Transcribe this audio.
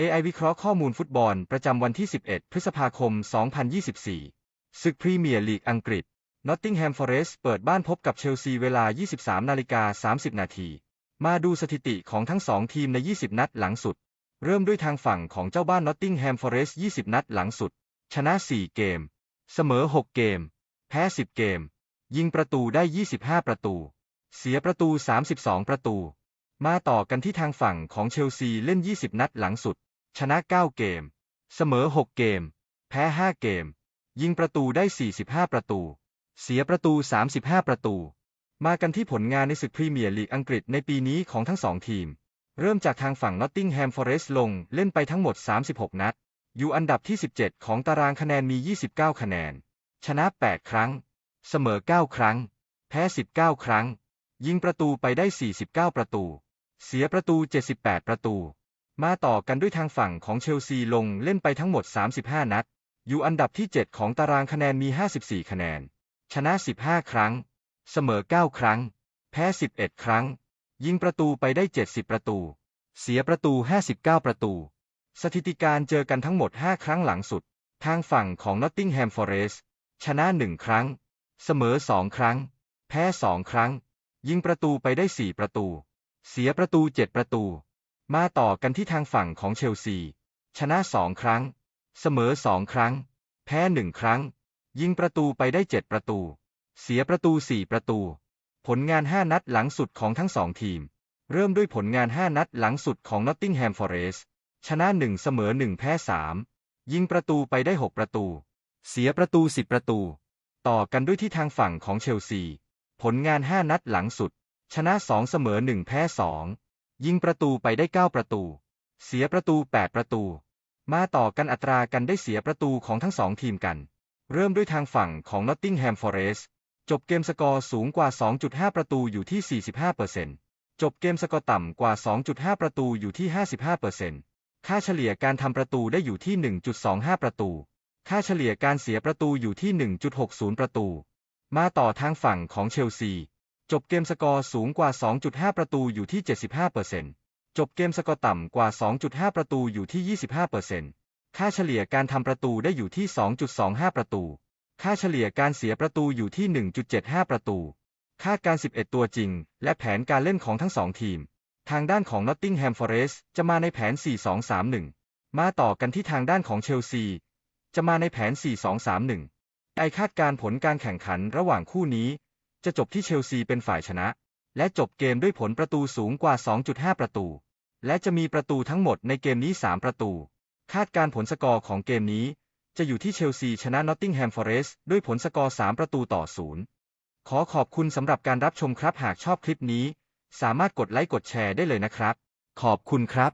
AI วิเคราะห์ข้อมูลฟุตบอลประจำวันที่ 11 พฤษภาคม 2024 ศึกพรีเมียร์ลีกอังกฤษ Nottingham Forest เปิดบ้านพบกับเชลซีเวลา 23 นาฬิกา 30 นาที มาดูสถิติของทั้งสองทีมใน 20 นัดหลังสุด เริ่มด้วยทางฝั่งของเจ้าบ้าน Nottingham Forest 20 นัดหลังสุด ชนะ 4 เกม เสมอ 6 เกม แพ้ 10 เกม ยิงประตูได้ 25 ประตู เสียประตู 32 ประตู มาต่อกันที่ทางฝั่งของเชลซีเล่น 20 นัดหลังสุด ชนะ 9 เกม เสมอ 6 เกม แพ้ 5 เกม ยิงประตูได้ 45 ประตู เสียประตู 35 ประตู มากันที่ผลงานในศึกพรีเมียร์ลีกอังกฤษในปีนี้ของทั้งสองทีม เริ่มจากทางฝั่ง Nottingham Forest ลงเล่นไปทั้งหมด 36 นัด อยู่อันดับที่ 17 ของตารางคะแนนมี 29 คะแนน ชนะ 8 ครั้ง เสมอ 9 ครั้ง แพ้ 19 ครั้ง ยิงประตูไปได้ 49 ประตู เสียประตู 78 ประตู มาต่อกันด้วยทางฝั่งของเชลซีลงเล่นไปทั้งหมด 35 นัด อยู่อันดับที่ 7 ของตารางคะแนนมี 54 คะแนน ชนะ 15 ครั้ง เสมอ 9 ครั้ง แพ้ 11 ครั้ง ยิงประตูไปได้ 70 ประตู เสียประตู 59 ประตู สถิติการเจอกันทั้งหมด 5 ครั้งหลังสุด ทางฝั่งของ Nottingham Forest ชนะ 1 ครั้ง เสมอ 2 ครั้ง แพ้ 2 ครั้ง ยิงประตูไปได้ 4 ประตู เสียประตู 7 ประตู มาต่อกันที่ทางฝั่งของเชลซี ชนะ2ครั้ง เสมอ2ครั้ง แพ้1ครั้ง ยิงประตูไปได้7ประตู เสียประตู4ประตู ผลงาน5นัดหลังสุดของทั้งสองทีม เริ่มด้วยผลงาน5นัดหลังสุดของ Nottingham Forest ชนะ1เสมอ1แพ้3ยิงประตูไปได้6ประตู เสียประตู10ประตู ต่อกันด้วยที่ทางฝั่งของเชลซี ผลงาน5นัดหลังสุด ชนะ2เสมอ1แพ้2 ยิงประตูไปได้ 9 ประตู เสียประตู 8 ประตู มาต่อกันอัตรากันได้เสียประตูของทั้งสองทีมกัน เริ่มด้วยทางฝั่งของ Nottingham Forest จบเกมสกอร์สูงกว่า 2.5 ประตูอยู่ที่ 45%จบเกมสกอร์ต่ำกว่า 2.5 ประตูอยู่ที่ 55%ค่าเฉลี่ยการทำประตูได้อยู่ที่ 1.25 ประตู ค่าเฉลี่ยการเสียประตูอยู่ที่ 1.60 ประตู มาต่อทางฝั่งของเชลซี จบเกมสกอร์สูงกว่า 2.5 ประตูอยู่ที่ 75%จบเกมสกอร์ต่ำกว่า 2.5 ประตูอยู่ที่ 25%ค่าเฉลี่ยการทำประตูได้อยู่ที่ 2.25 ประตู ค่าเฉลี่ยการเสียประตูอยู่ที่ 1.75 ประตู ค่าการ 11 ตัวจริง และแผนการเล่นของทั้งสองทีม ทางด้านของ Nottingham Forest จะมาในแผน 4-2-3-1 มาต่อกันที่ทางด้านของเชลซี จะมาในแผน 4-2-3-1 ไอคาดการผลการแข่งขันระหว่างคู่นี้ จะจบที่เชลซีเป็นฝ่ายชนะ และจบเกมด้วยผลประตูสูงกว่า 2.5 ประตู และจะมีประตูทั้งหมดในเกมนี้ 3 ประตู คาดการผลสกอร์ของเกมนี้ จะอยู่ที่เชลซีชนะ Nottingham Forest ด้วยผลสกอร์ 3 ประตูต่อศูนย์ขอขอบคุณสำหรับการรับชมครับหากชอบคลิปนี้ สามารถกดไลค์กดแชร์ได้เลยนะครับ ขอบคุณครับ